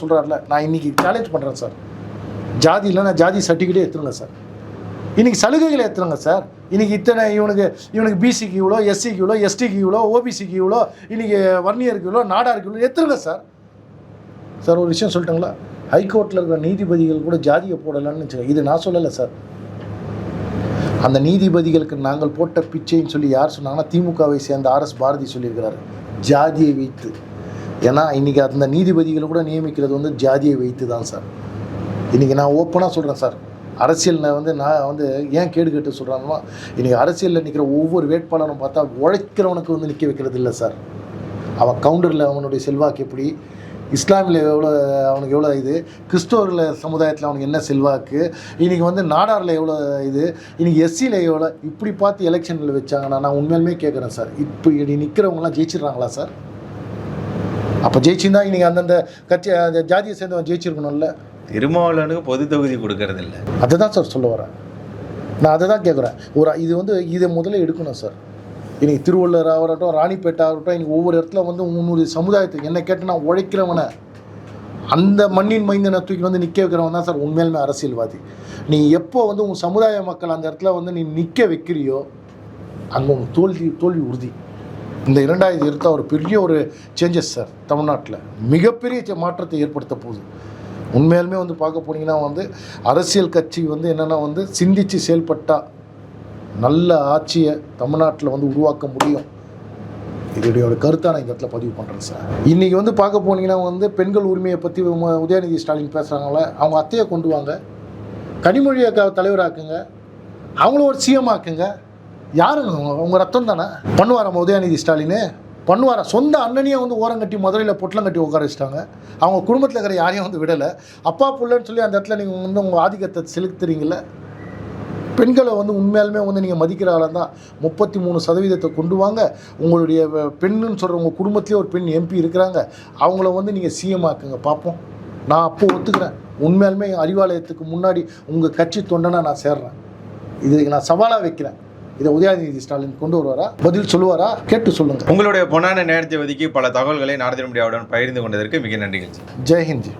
சொல்கிறாருல நான் இன்னைக்கு சேலஞ்ச் பண்ணுறேன் சார் ஜாதி இல்லைன்னா ஜாதி சர்டிஃபிகேட்டே எடுத்துருங்க சார் இன்னைக்கு சலுகைகளை எடுத்துருங்க சார் இன்னைக்கு இத்தனை இவனுக்கு இவனுக்கு பிசிக்கு இவ்வளோ எஸ்சிக்கு இவ்வளோ எஸ்டிக்கு இவ்வளோ ஓபிசிக்கு இவ்வளோ இன்னைக்கு வன்னியருக்கு இவ்வளோ நாடாருக்கு இவ்வளோ எடுத்துருங்க சார் சார் ஒரு விஷயம் சொல்லட்டுங்களா? ஹைகோர்ட்டில் இருக்கிற நீதிபதிகள் கூட ஜாதியை போடலான்னு வச்சுக்கோங்க இது நான் சொல்லலை சார் அந்த நீதிபதிகளுக்கு நாங்கள் போட்ட பிச்சைன்னு சொல்லி யார் சொன்னாங்கன்னா திமுகவை சேர்ந்த ஆர்எஸ் பாரதி சொல்லியிருக்கிறார். ஜாதியை வைத்து. ஏன்னா இன்றைக்கி அந்த நீதிபதிகளை கூட நியமிக்கிறது வந்து ஜாதியை வைத்து தான் சார் இன்றைக்கி நான் ஓப்பனாக சொல்கிறேன் சார் அரசியலில் வந்து நான் வந்து ஏன் கேடு கேட்டு சொல்கிறாங்கன்னா இன்றைக்கி அரசியலில் நிற்கிற ஒவ்வொரு வேட்பாளரும் பார்த்தா உழைக்கிறவனுக்கு வந்து நிற்க வைக்கிறது இல்லை சார். அவன் கவுண்டரில் அவனுடைய செல்வாக்கு எப்படி? இஸ்லாமில் எவ்வளோ அவனுக்கு எவ்வளோ இது? கிறிஸ்தவர்கள் சமுதாயத்தில் அவனுக்கு என்ன செல்வாக்கு? இன்றைக்கி வந்து நாடாரில் எவ்வளோ இது? இன்றைக்கி எஸ்சியில் எவ்வளோ? இப்படி பார்த்து எலெக்ஷனில் வச்சாங்கன்னா நான் உண்மையிலுமே கேட்குறேன் சார். இப்போ இனி நிற்கிறவங்களாம் ஜெயிச்சிடுறாங்களா சார்? அப்போ ஜெயிச்சிருந்தா இன்றைக்கி அந்தந்த கட்சி அந்த ஜாதியை சேர்ந்தவன் ஜெயிச்சிருக்கணும்ல. திருமாவளவனுக்கு பொது தொகுதி கொடுக்கறது இல்ல அதை தான் சார் சொல்ல வரேன். நான் அதை தான் கேட்குறேன் ஒரு இது வந்து இதை முதல்ல எடுக்கணும் சார். இன்னைக்கு திருவள்ளுவர் ஆகட்டும் ராணிப்பேட்டை ஆகட்டும் இன்னைக்கு ஒவ்வொரு இடத்துல வந்து உன்னுடைய சமுதாயத்துக்கு என்ன கேட்டு நான் உழைக்கிறவனை அந்த மண்ணின் மைந்தனை தூக்கி வந்து நிற்க வைக்கிறவன் தான் சார் உண்மையிலுமே அரசியல்வாதி. நீ எப்போ வந்து உன் சமுதாய மக்கள் அந்த இடத்துல வந்து நீ நிற்க வைக்கிறியோ அங்கே உன் தோல்வி தோல்வி உறுதி. இந்த இரண்டாயிரத்தி இருபத்தா ஒரு பெரிய ஒரு சேஞ்சஸ் சார் தமிழ்நாட்டில். மிகப்பெரிய மாற்றத்தை ஏற்படுத்த போகுது. உண்மையாலுமே வந்து பார்க்க போனீங்கன்னா வந்து அரசியல் கட்சி வந்து என்னென்னா வந்து சிந்தித்து செயல்பட்டால் நல்ல ஆட்சியை தமிழ்நாட்டில் வந்து உருவாக்க முடியும். இதோடைய ஒரு கருத்தை நான் இந்த இடத்துல பதிவு பண்ணுறேன் சார். இன்றைக்கி வந்து பார்க்க போனீங்கன்னா வந்து பெண்கள் உரிமையை பற்றி உதயநிதி ஸ்டாலின் பேசுகிறாங்களே அவங்க அத்தையை கொண்டு வாங்க. கனிமொழி அக்கா தலைவராக்குங்க. அவங்களும் ஒரு சிஎம் ஆக்குங்க. யாருங்க அவங்க? அவங்க ரத்தம் தானே? பண்ணுவாராம் உதயநிதி ஸ்டாலின்? பண்ணுவாரா? சொந்த அண்ணனையே வந்து ஓரம் கட்டி மதுரையில் பொட்டலம் கட்டி உட்கார வச்சிட்டாங்க. அவங்க குடும்பத்தில் இருக்கிற யாரையும் வந்து விடலை. அப்பா புள்ளன்னு சொல்லி அந்த இடத்துல நீங்கள் வந்து உங்கள் ஆதிக்கத்தை செலுத்துறீங்கள பெண்களை வந்து உண்மையாலுமே வந்து நீங்கள் மதிக்கிற ஆளாக தான். முப்பத்தி மூணு சதவீதத்தை கொண்டு வாங்க. உங்களுடைய பெண்ணுன்னு சொல்கிற உங்கள் குடும்பத்திலே ஒரு பெண் எம்பி இருக்கிறாங்க. அவங்கள வந்து நீங்கள் சிஎம் ஆக்குங்க. பார்ப்போம் நான் அப்போ ஒத்துக்கிறேன். உண்மையாலுமே அறிவாலயத்துக்கு முன்னாடி உங்கள் கட்சி தொண்டனாக நான் சேர்றேன். இது நான் சவாலாக வைக்கிறேன். இதை உதயநிதி ஸ்டாலின் கொண்டு வருவாரா? பதில் சொல்லுவாரா? கேட்டு சொல்லுங்கள் உங்களுடைய பொன்னான நேரத்தை ஒதுக்கி பல தகவல்களை நாரதிர முடியாவுடன் பகிர்ந்து கொண்டதற்கு மிக நன்றிகள் ஜெய்ஹிந்த்